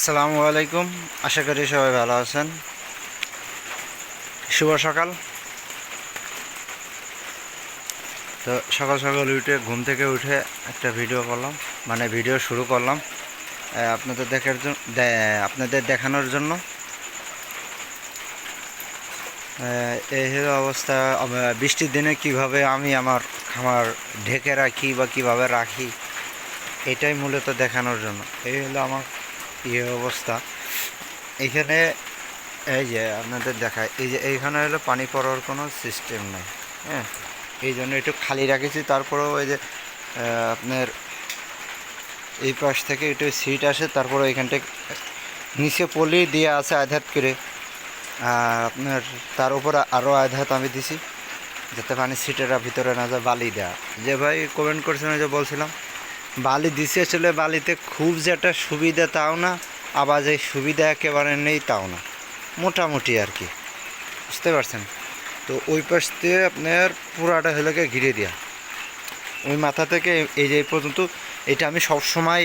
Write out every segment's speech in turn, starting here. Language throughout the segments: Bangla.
আসসালামু আলাইকুম। আশা করি সবাই ভালো আছেন। শুভ সকাল। তো সকাল সকাল উঠে ঘুম থেকে উঠে একটা ভিডিও করলাম মানে ভিডিও শুরু করলাম আপনাদের দেখার জন্য আপনাদের দেখানোর জন্য। এই অবস্থা বৃষ্টির দিনে কীভাবে আমি আমার খামার ঢেকে রাখি বা কীভাবে রাখি, এটাই মূলত দেখানোর জন্য। এই হলো আমার ইয়ে অবস্থা। এখানে এই যে আপনাদের দেখায়, এই যে এইখানে হলো পানি পড়ার কোনো সিস্টেম নাই হ্যাঁ? এই জন্য একটু খালি রাখেছি, তারপরেও ওই যে আপনার এই পাশ থেকে একটু সিট আসে, তারপরে এখানটা নিচে পলি দিয়ে আছে আধাত করে। আর আপনার তার উপর আরও আধাত আমি দিছি, যাতে পানি সিটের ভিতরে না যায় বালি দেওয়া যে ভাই কমেন্ট করছেন ওই যে বলছিলাম বালি দিছে আসলে বালিতে খুব যে একটা সুবিধা তাও না, আবার যে সুবিধা একেবারে নেই তাও না। মোটামুটি আর কি। বুঝতে পারছেন? তো ওই পাশ দিয়ে আপনার পুরাটা হলো গিয়ে ঘিরে দেওয়া ওই মাথা থেকে এই যে পর্যন্ত, এটা আমি সবসময়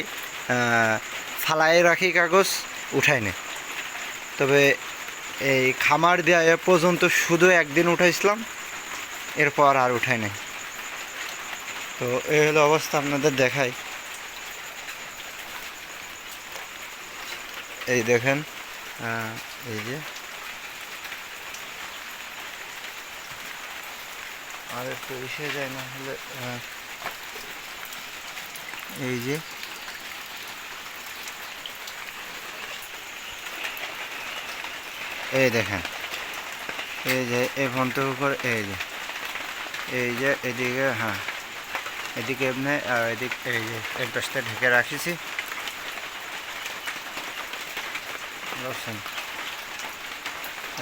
ফালায় রাখি কাগজ, উঠাই নে। তবে এই খামার দেওয়া পর্যন্ত শুধু একদিন উঠাইছিলাম, এরপর আর উঠাই নাই। তো এই হলো অবস্থা আপনাদের দেখাই। এই দেখেন এই যে। আর একটু এসে যায় না হলে এই যে। এই দেখেন, এই যে এই ফোনটার উপর, এই যে। এই যে এদিকে হ্যাঁ। এদিকে এমনি এদিক, এই যে পাশটা ঢেকে রাখিছি।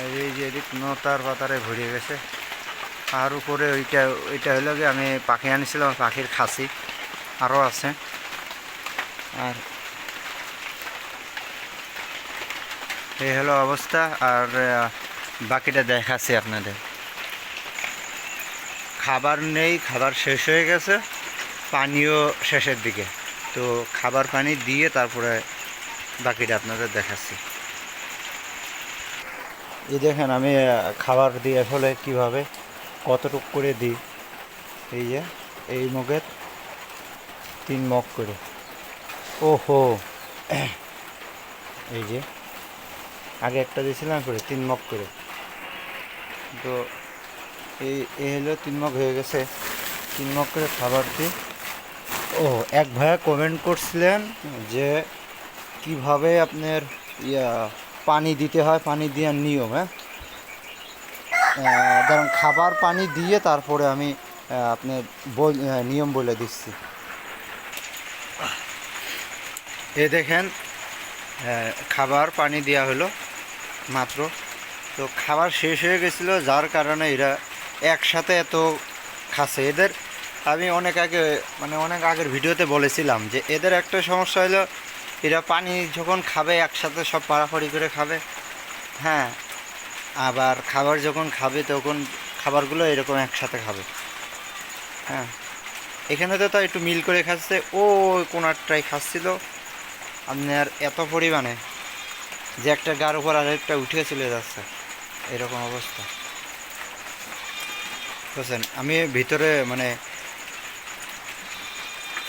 এই যে এদিক নতার পাতারে ভরিয়ে গেছে। আর উপরে ওইটা ওইটা হলো কি আমি পাখি আনিছিলাম, পাখির খাসি। আরও আছে। আর এই হলো অবস্থা, আর বাকিটা দেখাচ্ছি আপনাদের। খাবার নেই, খাবার শেষ হয়ে গেছে। পানিও শেষের দিকে। তো খাবার পানি দিয়ে তারপরে বাকিটা আপনাদের দেখাচ্ছি। এই দেখেন আমি খাবার দিয়ে আসলে কীভাবে কতটুক করে দিই। এই যে, এই মগের তিন মগ করে। ওহো! এই যে, আগে একটা দিয়েছিলাম, করে তিন মগ করে। তো এই এ হলো তিন মগ হয়ে গেছে। তিন মগ করে খাবার দিই ও, এক ভাইয়া কমেন্ট করছিলেন যে কীভাবে আপনার ইয়া, পানি দিতে হয়, পানি দেওয়ার নিয়ম হ্যাঁ? ধরুন খাবার পানি দিয়ে তারপরে আমি আপনার বল- নিয়ম বলে দিচ্ছি। এ দেখেন খাবার পানি দেওয়া হলো মাত্র। তো খাবার শেষ হয়ে গেছিল, যার কারণে এরা একসাথে এত খাচ্ছে। এদের আমি অনেক আগে মানে অনেক আগের ভিডিওতে বলেছিলাম যে এদের একটা সমস্যা হলো, এরা পানি যখন খাবে একসাথে সব পাড়াপাড়ি করে খাবে। হ্যাঁ আবার খাবার যখন খাবে তখন খাবারগুলো এরকম একসাথে খাবে। হ্যাঁ এখানে তো তাই একটু মিল করে খাচ্ছে। ও কোনারটাই খাচ্ছিল। আপনার এত পরিমাণে যে একটা গার উপর আরেকটা উঠে চলে যাচ্ছে। এরকম অবস্থা। বুঝছেন? আমি ভিতরে মানে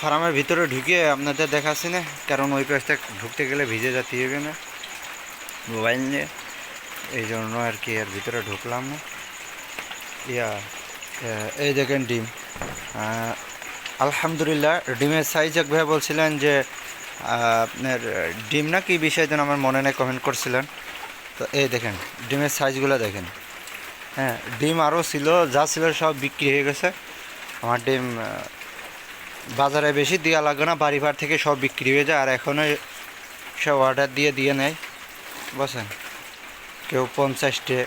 ফার্মের ভিতরে ঢুকিয়ে আপনাদের দেখাচ্ছি না, কারণ ওই পাশটা ঢুকতে গেলে ভিজে যেতে হবে না। মোবাইল নিয়ে, এই জন্য আর কি এর ভিতরে ঢুকলাম না। ইয়া এই দেখেন ডিম। আলহামদুলিল্লাহ, ডিমের সাইজ এক ভাই বলছিলেন যে আপনার ডিম না কি বিষয় যেন আমার মনে নেই কমেন্ট করছিলেন। তো এই দেখেন, ডিমের সাইজগুলো দেখেন। হ্যাঁ ডিম আরও ছিল, যা ছিল সব বিক্রি হয়ে গেছে। আমার ডিম বাজারে বেশি দেওয়া লাগবে না বাড়ি ভাড় থেকে সব বিক্রি হয়ে যায়। আর এখনও সব অর্ডার দিয়ে দিয়ে নেয়। বুঝছেন? কেউ পঞ্চাশটে,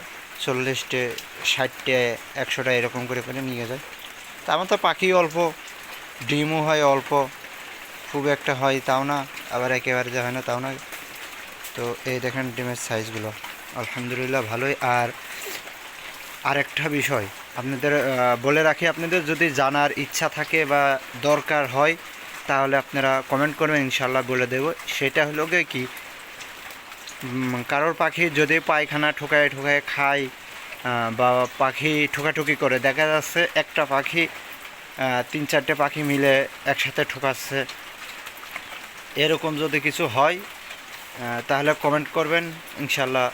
চল্লিশটে, ষাটটে, একশোটা এরকম করে করে নিয়ে যায়। তা আমার তো পাখি অল্প, ডিমও হয় অল্প, খুব একটা হয় তাও না, আবার একেবারে যা হয় না তাও না তো এই দেখেন ডিমের সাইজগুলো আলহামদুলিল্লাহ ভালোই। আর আরেকটা বিষয়, আপনাদের বলে রাখি, আপনাদের যদি জানার ইচ্ছা থাকে বা দরকার হয়, তাহলে আপনারা কমেন্ট করবেন ইনশাল্লাহ বলে দেব। সেটা হলো গিয়ে কি কারোর পাখি যদি পায়খানা ঠোকায় ঠোকায় খায় বা পাখি ঠোকাঠুকি করে, দেখা যাচ্ছে একটা পাখি তিন চারটে পাখি মিলে একসাথে ঠোকাচ্ছে। এরকম যদি কিছু হয় তাহলে কমেন্ট করবেন ইনশাল্লাহ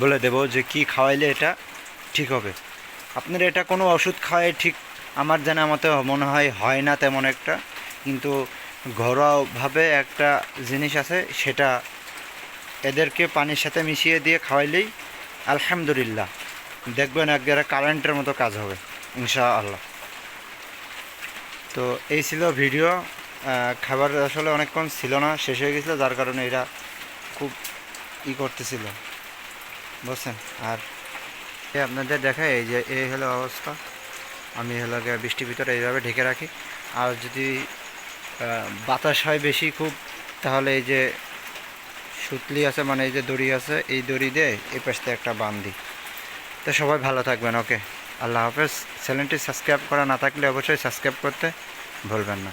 বলে দেব যে কি খাওয়াইলে এটা। ঠিক হবে। আপনার এটা কোনো ওষুধ খাওয়াই ঠিক আমার জানা মতে মনে হয় হয় না তেমন একটা। কিন্তু ঘরোয়াভাবে একটা জিনিস আছে, সেটা এদেরকে পানির সাথে মিশিয়ে দিয়ে খাওয়াইলেই আলহামদুলিল্লাহ। দেখবেন একবারে কারেন্টের মতো কাজ হবে ইনশা আল্লাহ তো এই ছিল ভিডিও। খাবার আসলে অনেকক্ষণ ছিল না, শেষ হয়ে গেছিল, যার কারণে এরা খুব ই করতেছিল। বুঝছেন আর আপনাদের দেখায় এই যে, এই হলো অবস্থা। আমি হলো বৃষ্টির ভিতরে এইভাবে ঢেকে রাখি। আর যদি বাতাস হয় বেশি খুব, তাহলে এই যে সুতলি আছে মানে এই যে দড়ি আছে, এই দড়ি দিয়ে এই পাশে একটা বান্ধি তো সবাই ভালো থাকবেন, ওকে। আল্লাহ হাফেজ। চ্যানেলটি সাবস্ক্রাইব করা না থাকলে অবশ্যই সাবস্ক্রাইব করতে ভুলবেন না।